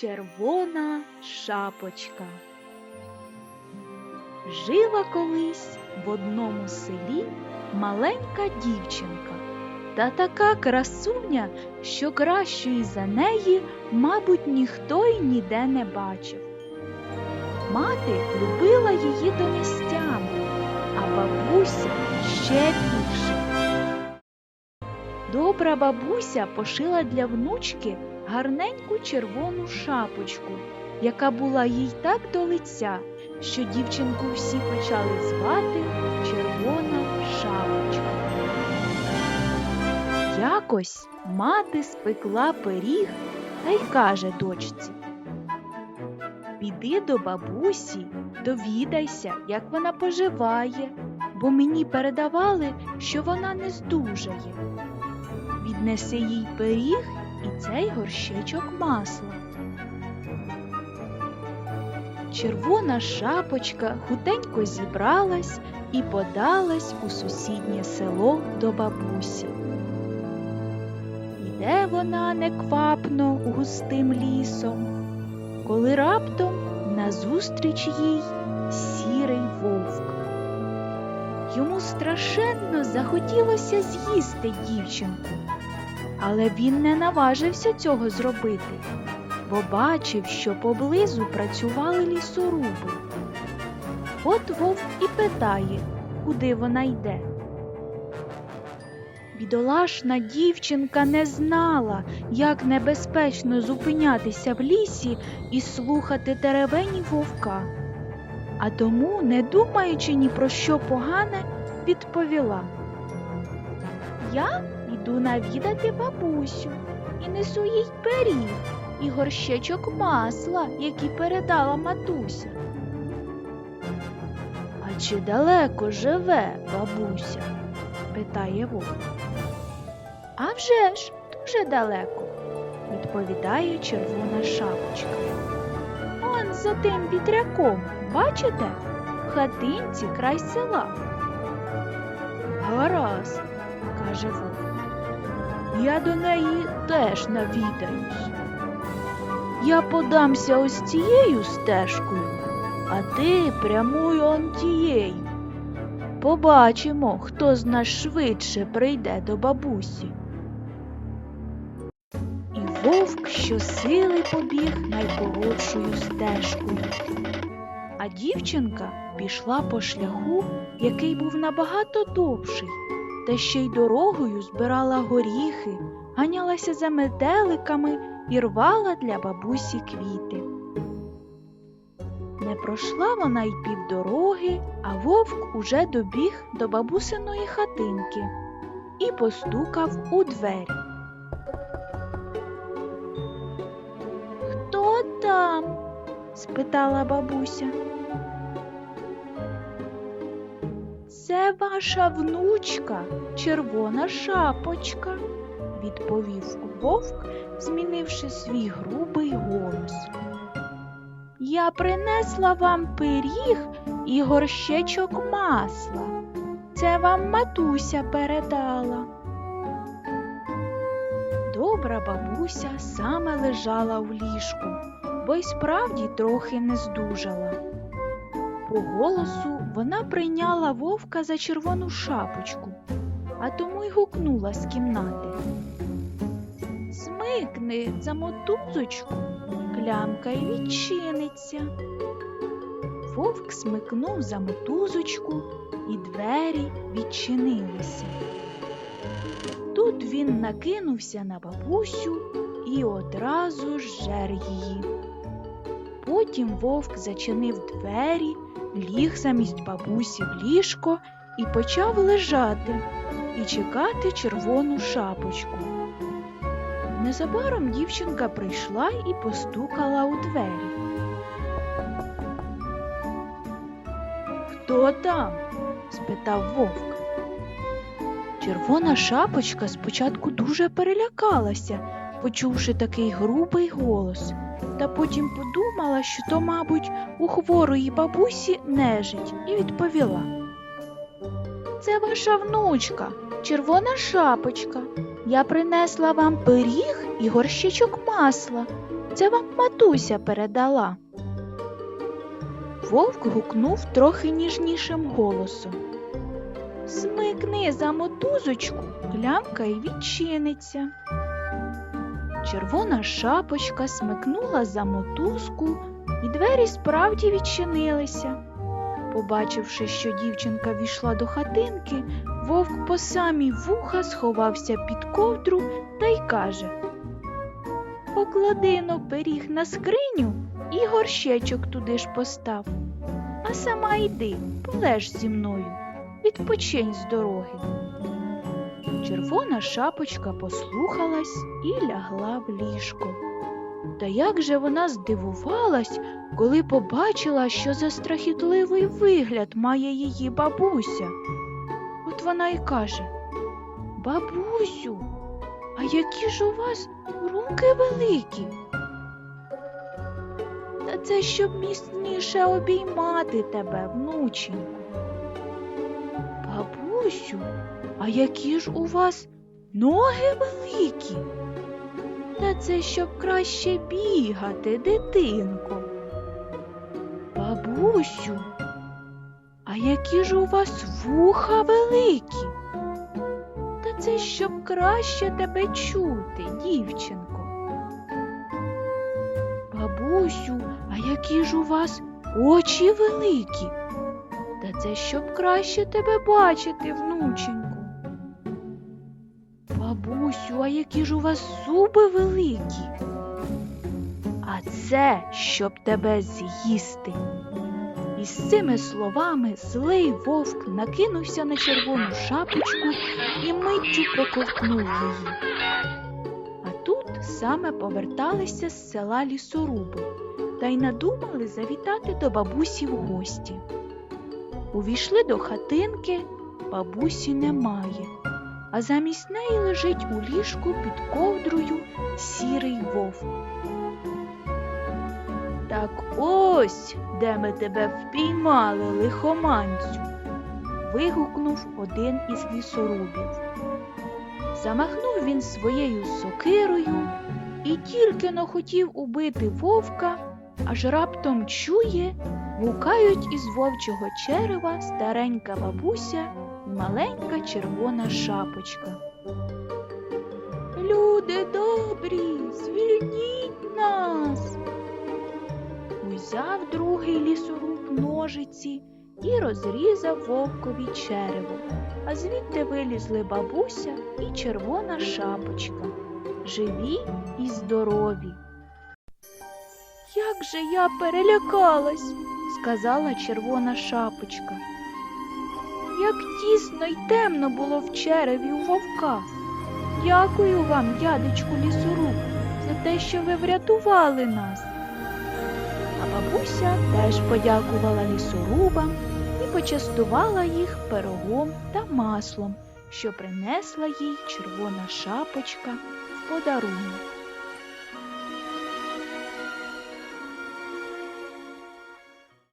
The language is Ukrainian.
Червона шапочка. Жила колись в одному селі маленька дівчинка, та така красуня, що кращої за неї, мабуть, ніхто й ніде не бачив. Мати любила її донестями, а бабуся ще більше. Добра бабуся пошила для внучки гарненьку червону шапочку, яка була їй так до лиця, що дівчинку всі почали звати Червона шапочка. Якось мати спекла пиріг та й каже дочці. Піди до бабусі, довідайся, як вона поживає, бо мені передавали, що вона не здужає. Віднеси їй пиріг і цей горщичок масла. Червона шапочка хутенько зібралась і подалась у сусіднє село до бабусі. Іде вона неквапно густим лісом, коли раптом назустріч їй сірий вовк. Йому страшенно захотілося з'їсти дівчинку, але він не наважився цього зробити, бо бачив, що поблизу працювали лісоруби. От вовк і питає, куди вона йде. Бідолашна дівчинка не знала, як небезпечно зупинятися в лісі і слухати теревені вовка. А тому, не думаючи ні про що погане, відповіла. Я йду навідати бабусю і несу їй пиріг і горщичок масла, які передала матуся. А чи далеко живе бабуся? питає вовк. А вже ж, дуже далеко, відповідає червона шапочка. Он за тим вітряком, бачите? В хатинці край села. Гаразд, вовк. Я до неї теж навідаюсь. Я подамся ось цією стежкою, а ти прямуй он тією. Побачимо, хто з нас швидше прийде до бабусі. І вовк щосили побіг найкоротшою стежкою. А дівчинка пішла по шляху, який був набагато довший, та ще й дорогою збирала горіхи, ганялася за метеликами і рвала для бабусі квіти. Не пройшла вона й півдороги, а вовк уже добіг до бабусиної хатинки і постукав у двері. Хто там? спитала бабуся. Це ваша внучка, червона шапочка, відповів вовк, змінивши свій грубий голос. Я принесла вам пиріг і горщечок масла. Це вам матуся передала. Добра бабуся саме лежала в ліжку, бо й справді трохи не здужала. По голосу вона прийняла вовка за червону шапочку, а тому й гукнула з кімнати. Смикни за мотузочку, клямка й відчиниться. Вовк смикнув за мотузочку, і двері відчинилися. Тут він накинувся на бабусю і одразу ж жер її. Потім вовк зачинив двері, ліг замість бабусі в ліжко і почав лежати і чекати червону шапочку. Незабаром дівчинка прийшла і постукала у двері. Хто там? спитав вовк. Червона шапочка спочатку дуже перелякалася, почувши такий грубий голос, та потім подумала, що то, мабуть, у хворої бабусі нежить, і відповіла. Це ваша внучка, червона шапочка. Я принесла вам пиріг і горщичок масла. Це вам матуся передала. Вовк гукнув трохи ніжнішим голосом. Смикни за мотузочку, клямка й відчиниться. Червона шапочка смикнула за мотузку, і двері справді відчинилися. Побачивши, що дівчинка війшла до хатинки, вовк по самі вуха сховався під ковдру та й каже Поклади но пиріг на скриню і горщечок туди ж постав. А сама йди, полеж зі мною, відпочинь з дороги. Червона шапочка послухалась і лягла в ліжко. Та як же вона здивувалась, коли побачила, що за страхітливий вигляд має її бабуся. От вона й каже Бабусю, а які ж у вас руки великі? Та це щоб міцніше обіймати тебе, внученьку. Бабусю, а які ж у вас ноги великі? Та це щоб краще бігати, дитинко. Бабусю, а які ж у вас вуха великі? Та це щоб краще тебе чути, дівчинко. Бабусю, а які ж у вас очі великі? Та це щоб краще тебе бачити, внученьку. Бабусю, а які ж у вас зуби великі? А це щоб тебе з'їсти. І з цими словами злий вовк накинувся на червону шапочку і миттю проковтнув її. А тут саме поверталися з села лісоруби та й надумали завітати до бабусі в гості. Увійшли до хатинки, бабусі немає а замість неї лежить у ліжку під ковдрою сірий вовк. Так ось, де ми тебе впіймали, лихоманцю. вигукнув один із лісорубів. Замахнув він своєю сокирою і тільки но хотів убити вовка, аж раптом чує, гукають із вовчого черева старенька бабуся маленька червона шапочка. Люди добрі, звільніть нас. Узяв другий лісоруб ножиці і розрізав вовкові черево, а звідти вилізли бабуся і червона шапочка, живі і здорові. Як же я перелякалась, сказала червона шапочка. Як тісно й темно було в череві у вовка. Дякую вам, дядечку лісоруб, за те, що ви врятували нас. А бабуся теж подякувала лісорубам і почастувала їх пирогом та маслом, що принесла їй червона шапочка в подарунок.